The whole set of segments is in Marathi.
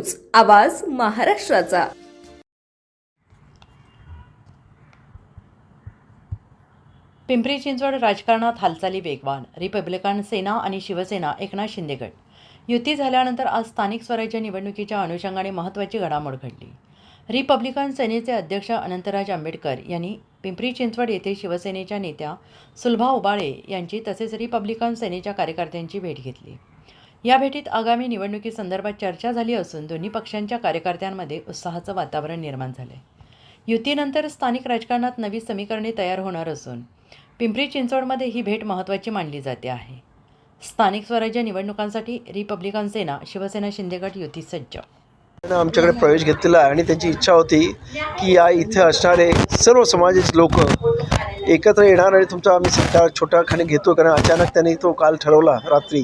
न्यूज आवाज महाराष्ट्राचा. पिंपरी चिंचवड राजकारणात हालचाली वेगवान. रिपब्लिकन सेना आणि शिवसेना एकनाथ शिंदे गट. युती झाल्यानंतर आज स्थानिक स्वराज्य निवडणुकीच्या अनुषंगाने महत्त्वाची घडामोड घडली. रिपब्लिकन सेनेचे अध्यक्ष अनंतराज आंबेडकर यांनी पिंपरी चिंचवड येथे शिवसेनेच्या नेत्या सुलभा उबाळे यांची तसेच रिपब्लिकन सेनेच्या कार्यकर्त्यांची भेट घेतली. या भेटीत आगामी निवडणुकीसंदर्भात चर्चा झाली असून दोन्ही पक्षांच्या कार्यकर्त्यांमध्ये उत्साहाचं वातावरण निर्माण झालं आहे युतीनंतर स्थानिक राजकारणात नवी समीकरणे तयार होणार असून पिंपरी चिंचवडमध्ये ही भेट महत्त्वाची मानली जाते आहे. स्थानिक स्वराज्य निवडणुकांसाठी रिपब्लिकन सेना शिवसेना शिंदेगट युती सज्ज. आमच्याकडे प्रवेश घेतलेला आहे आणि त्यांची इच्छा होती की या इथे असणारे सर्व समाजाचे लोक एकत्र येणार आणि तुमचा आम्ही सरकार छोटा खाणे घेतो कारण अचानक त्यांनी तो काल ठरवला रात्री.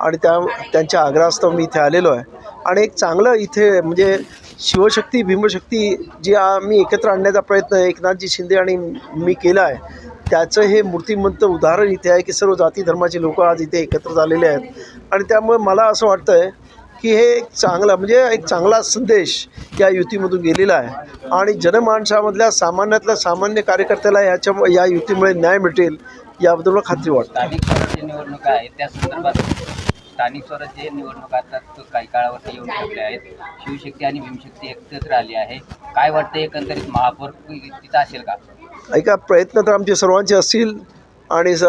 आणि त्या त्यांच्या आग्रहास्तव मी इथे आलेलो आहे. आणि एक चांगलं इथे म्हणजे शिवशक्ती भीमशक्ती जी आम्ही एकत्र आणण्याचा प्रयत्न एकनाथजी शिंदे आणि मी केला आहे त्याचं हे मूर्तिमंत उदाहरण इथे आहे की सर्व जाती धर्माचे लोक आज इथे एकत्र झालेले आहेत. आणि त्यामुळे मला असं वाटतं आहे की हे एक चांगला म्हणजे एक चांगला संदेश या युतीमधून गेलेला आहे. आणि जनमानसामधल्या सामान्यातल्या सामान्य कार्यकर्त्याला याच्या या युतीमुळे न्याय मिळेल याबद्दल मला खात्री वाटते. स्थानिक स्वराज्य निवडणुका आता तो काही काळावरती येऊन ठेवल्या आहेत. शिवशक्ती आणि भीमशक्ती एकत्र आली आहे. काय वाटतं एकंदरीत महापौर तिथं असेल का? ऐका प्रयत्न तर आमचे सर्वांचे असतील आणि स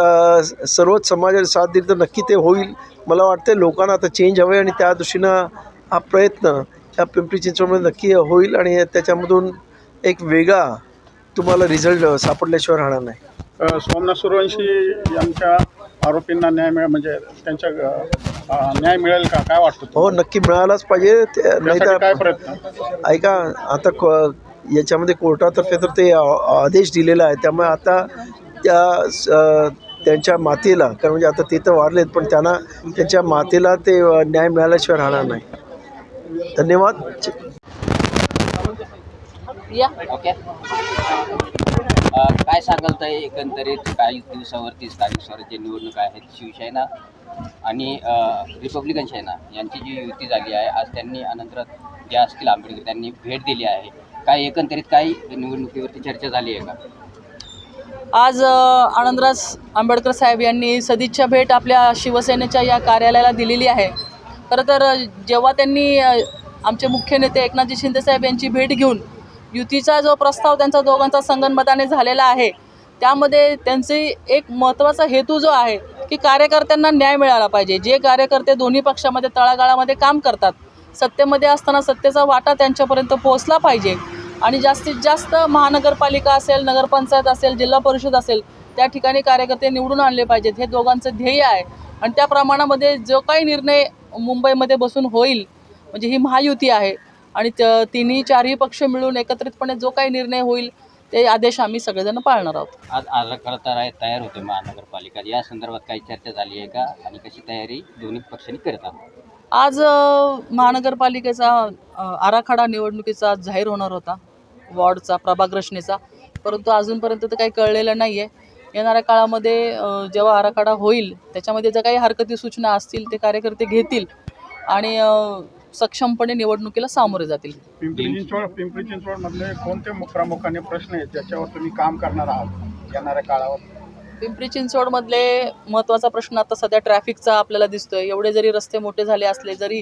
सर्वच समाजाने साथ दिली तर नक्की ते होईल. मला वाटतं लोकांना आता चेंज हवे आणि त्या दृष्टीनं हा प्रयत्न या पिंपरी चिंचवडमध्ये नक्की होईल आणि त्याच्यामधून एक वेगळा तुम्हाला रिझल्ट सापडल्याशिवाय राहणार नाही. सोमनाथ सूर्यवंशी यांच्या आरोपींना न्याय मिळेल म्हणजे त्यांच्या न्याय मिळेल का? काय वाटतं हो? नक्की मिळालाच पाहिजे. ते- त्यासाठी काय नाहीतर प्रयत्न? ऐका आता क याच्यामध्ये कोर्टातर्फे तर ते आ- आदेश दिलेला आहे. त्यामुळे आता त्या स- त्यांच्या मातेला कारण म्हणजे आता ते तर वारलेत पण त्यांना त्यांच्या मातेला ते अ, न्याय मिळाल्याशिवाय राहणार नाही. धन्यवाद. ओके. अ, काय सांगाल तर एकंदरीत काही दिवसावरती स्थानिक स्वराज्य निवडणुका आहेत शिवसेना आणि रिपब्लिकन सेना यांची जी युती झाली आहे आज त्यांनी अनंतरात जे असतील आंबेडकर त्यांनी भेट दिली आहे. काय एकंदरीत काही निवडणुकीवरती चर्चा झाली आहे का? आज आनंदराज आंबेडकर साहेब यांनी सदिच्छा भेट आपल्या शिवसेनेच्या या कार्यालयाला दिलेली आहे. खरं तर जेव्हा त्यांनी आमचे मुख्य नेते एकनाथजी शिंदे साहेब यांची भेट घेऊन युतीचा जो प्रस्ताव त्यांचा दोघांचा संगनमताने झालेला आहे त्यामध्ये त्यांचे एक महत्त्वाचा हेतू जो आहे की कार्यकर्त्यांना न्याय मिळाला पाहिजे. जे कार्यकर्ते दोन्ही पक्षामध्ये तळागाळामध्ये काम करतात सत्तेमध्ये असताना सत्तेचा वाटा त्यांच्यापर्यंत पोहोचला पाहिजे. आणि जास्तीत जास्त महानगरपालिका असेल नगरपंचायत असेल जिल्हा परिषद असेल त्या ठिकाणी कार्यकर्ते निवडून आणले पाहिजेत. हे दोघांचं ध्येय आहे. आणि त्या प्रमाणामध्ये जो काही निर्णय मुंबईमध्ये बसून होईल म्हणजे ही महायुती आहे आणि त तिन्ही चारही पक्ष मिळून एकत्रितपणे जो काही निर्णय होईल ते आदेश आम्ही सगळेजण पाळणार आहोत. आज आराखडा तयार तयार होते महानगरपालिका. या संदर्भात काही चर्चा झाली आहे का? आणि कशी तयारी दोन्ही पक्षांनी करत आहात? आज महानगरपालिकेचा आराखडा निवडणुकीचा आज जाहीर होणार होता वॉर्डचा प्रभाग रचनेचा परंतु अजूनपर्यंत तर काही कळलेलं नाही आहे येणाऱ्या काळामध्ये जेव्हा आराखडा होईल त्याच्यामध्ये ज्या काही हरकती सूचना असतील ते कार्यकर्ते घेतील. आणि सक्षमपणे निवडणुकीला सामोरे जातील. पिंपरी चिंचवड पिंपरी चिंचवडमधले कोणते प्रामुख्याने प्रश्न आहेत? ज्याच्यावर तुम्ही काम करणार आहात येणाऱ्या काळावर? पिंपरी चिंचवडमधले महत्त्वाचा प्रश्न आता सध्या ट्रॅफिकचा आपल्याला दिसतोय. एवढे जरी रस्ते मोठे झाले असले जरी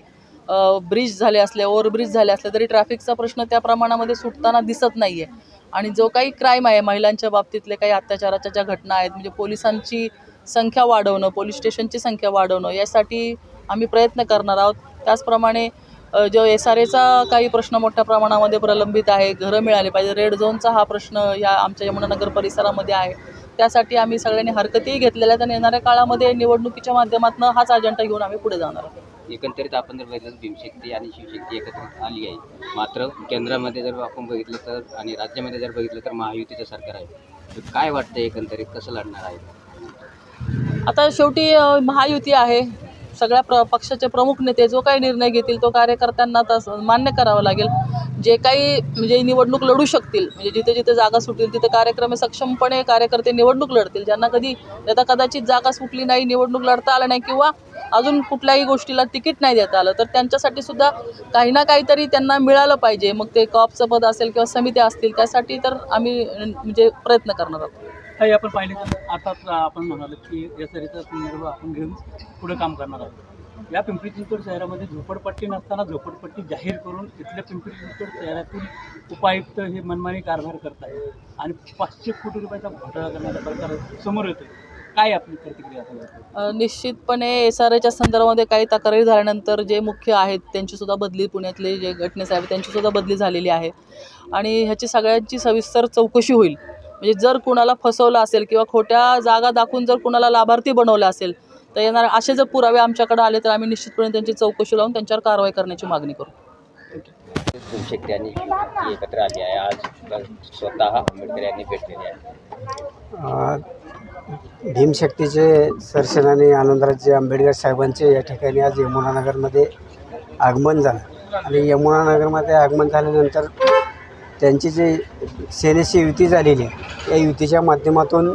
ब्रिज झाले असले ओव्हरब्रिज झाले असले तरी ट्रॅफिकचा प्रश्न त्या प्रमाणामध्ये सुटताना दिसत नाही आहे आणि जो काही क्राईम आहे महिलांच्या बाबतीतले काही अत्याचाराच्या ज्या घटना आहेत म्हणजे पोलिसांची संख्या वाढवणं पोलीस स्टेशनची संख्या वाढवणं यासाठी आम्ही प्रयत्न करणार आहोत. त्याचप्रमाणे जो एस आर एचा काही प्रश्न मोठ्या प्रमाणामध्ये प्रलंबित आहे घरं मिळाली पाहिजे. रेड झोनचा हा प्रश्न या आमच्या यमुनानगर परिसरामध्ये आहे. त्यासाठी आम्ही सगळ्यांनी हरकतीही घेतलेल्या आहेत आणि येणाऱ्या काळामध्ये निवडणुकीच्या माध्यमातून हाच अजेंडा घेऊन आम्ही पुढे जाणार आहोत. एकंदरीत आपण जर बघितलं भीमशक्ती आणि शिवशक्ती एकत्रित आली आहे. मात्र केंद्रामध्ये जर आपण बघितलं तर आणि राज्यामध्ये जर बघितलं तर महायुतीचं सरकार आहे. तर काय वाटतं एकंदरीत? कसं लढणार आहे? आता शेवटी महायुती आहे. सगळ्या प्र पक्षाचे प्रमुख नेते जो काही निर्णय घेतील तो कार्यकर्त्यांना तस मान्य करावा लागेल. जे काही म्हणजे निवडणूक लढू शकतील म्हणजे जिथे जिथे जागा सुटतील तिथे कार्यक्रम सक्षमपणे कार्यकर्ते निवडणूक लढतील. ज्यांना कधी आता कदाचित जागा सुटली नाही निवडणूक लढता आलं नाही किंवा अजून कुठल्याही गोष्टीला तिकीट नाही देता आलं तर त्यांच्यासाठी सुद्धा काही ना काहीतरी त्यांना मिळालं पाहिजे. मग ते कॉपचं पद असेल किंवा समित्या असतील त्यासाठी तर आम्ही म्हणजे प्रयत्न करणार आहोत. काही आपण पाहिले तर आता आपण म्हणालो की या सरीचा संदर्भ आपण घेऊन पुढे काम करणार आहोत. या पिंपरी चिंचवड शहरामध्ये झोपडपट्टी नसताना झोपडपट्टी जाहीर करून इथल्या पिंपरी चिंचवड शहरातील उपायुक्त हे मनमानी कारभार करत आहेत आणि पाचशे कोटी रुपयाचा घोटाळा करण्याचा प्रकार समोर येतो काय आपली प्रतिक्रिया निश्चितपणे एस आर एच्या संदर्भामध्ये काही तक्रारी झाल्यानंतर जे मुख्य आहेत त्यांचीसुद्धा बदली पुण्यातले जे घटने साहेब त्यांचीसुद्धा बदली झालेली आहे. आणि ह्याची सगळ्यांची सविस्तर चौकशी होईल. म्हणजे जर कुणाला फसवलं असेल किंवा खोट्या जागा दाखवून जर कुणाला लाभार्थी बनवलं असेल तर येणार असे जर पुरावे आमच्याकडे आले तर आम्ही निश्चितपणे त्यांची चौकशी लावून त्यांच्यावर कारवाई करण्याची मागणी करू. आणि शिवशक्ती एकत्र आली आहे. आज स्वतः आंबेडकर यांनी भेटलेली आहे. भीमशक्तीचे सरसेनानी आनंदराजे आंबेडकर साहेबांचे या ठिकाणी आज यमुनानगरमध्ये आगमन झालं. आणि यमुनानगरमध्ये आगमन झाल्यानंतर त्यांची जी सेनेशी युती झालेली आहे या युतीच्या माध्यमातून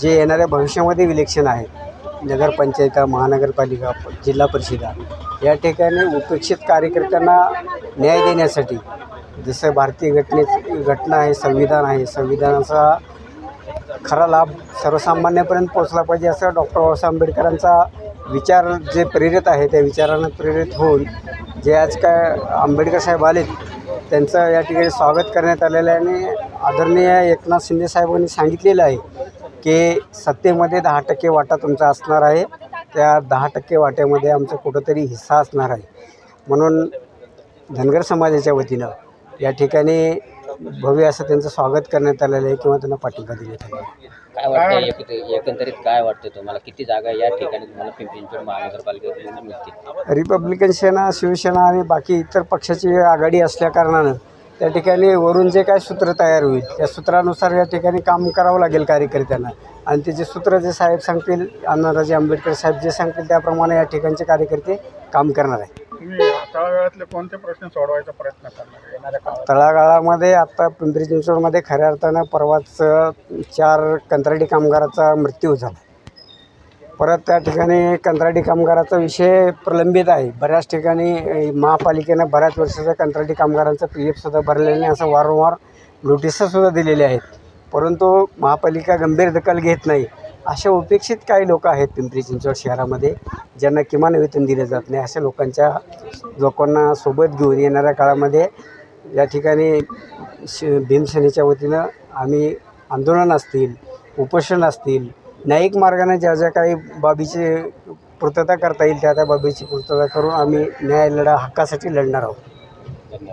जे येणाऱ्या भविष्यामध्ये इलेक्शन आहे नगरपंचायता महानगरपालिका जिल्हा परिषदा या ठिकाणी उपेक्षित कार्यकर्त्यांना न्याय देण्यासाठी जसं भारतीय घटने घटना आहे संविधान आहे संविधानाचा खरा लाभ सर्वसामान्यापर्यंत पोचला पाहिजे असं डॉक्टर बाबासाहेब आंबेडकरांचा विचार जे प्रेरित आहे त्या विचारानं प्रेरित होऊन जे आज काय आंबेडकर साहेब आलेत त्यांचं या ठिकाणी स्वागत करण्यात आलेलं आहे आणि आदरणीय एकनाथ शिंदे साहेबांनी सांगितलेलं आहे की सत्तेमध्ये दहा टक्के वाटा तुमचा असणार आहे. त्या दहा टक्के वाट्यामध्ये आमचा कुठंतरी हिस्सा असणार आहे. म्हणून धनगर समाजाच्या वतीनं या ठिकाणी भव्य असं त्यांचं स्वागत करण्यात आलेलं आहे किंवा त्यांना पाठिंबा देण्यात आलेला आहे. काय वाटतं? एकंदरीत काय वाटतं तुम्हाला? किती जागा या ठिकाणी तुम्हाला पिंपरी चिंचवड महानगरपालिकेत मिळतील? रिपब्लिकन सेना शिवसेना आणि बाकी इतर पक्षाची आघाडी असल्याकारणानं त्या ठिकाणी वरून जे काय सूत्र तयार होईल त्या सूत्रानुसार या ठिकाणी काम करावं लागेल कार्यकर्त्यांना. आणि त्याचे सूत्र जे साहेब सांगतील अण्णाराजे आंबेडकर साहेब जे सांगतील त्याप्रमाणे या ठिकाणचे कार्यकर्ते काम करणार आहे तळागाळातले कोणते प्रश्न सोडवायचा प्रयत्न करणार येणाऱ्या काळात? तळागाळामध्ये आत्ता पिंपरी चिंचवडमध्ये खऱ्या अर्थानं परवाच चार कंत्राटी कामगाराचा मृत्यू झाला. परत त्या ठिकाणी कंत्राटी कामगाराचा विषय प्रलंबित आहे. बऱ्याच ठिकाणी महापालिकेनं बऱ्याच वर्षाच्या कंत्राटी कामगारांचं पी एफसुद्धा भरलेलं नाही असं वारंवार नोटिसंसुद्धा दिलेल्या आहेत. परंतु महापालिका गंभीर दखल घेत नाही. अशा उपेक्षित काही लोक आहेत पिंपरी चिंचवड शहरामध्ये ज्यांना किमान वेतन दिलं जात नाही अशा लोकांच्या लोकांना सोबत घेऊन येणाऱ्या काळामध्ये या ठिकाणी श भीमसेनेच्या वतीनं आम्ही आंदोलन असतील उपोषण असतील न्यायिक मार्गाने ज्या ज्या काही बाबीची पूर्तता करता येईल त्या त्या बाबीची पूर्तता करून आम्ही न्याय लढा हक्कासाठी लढणार आहोत.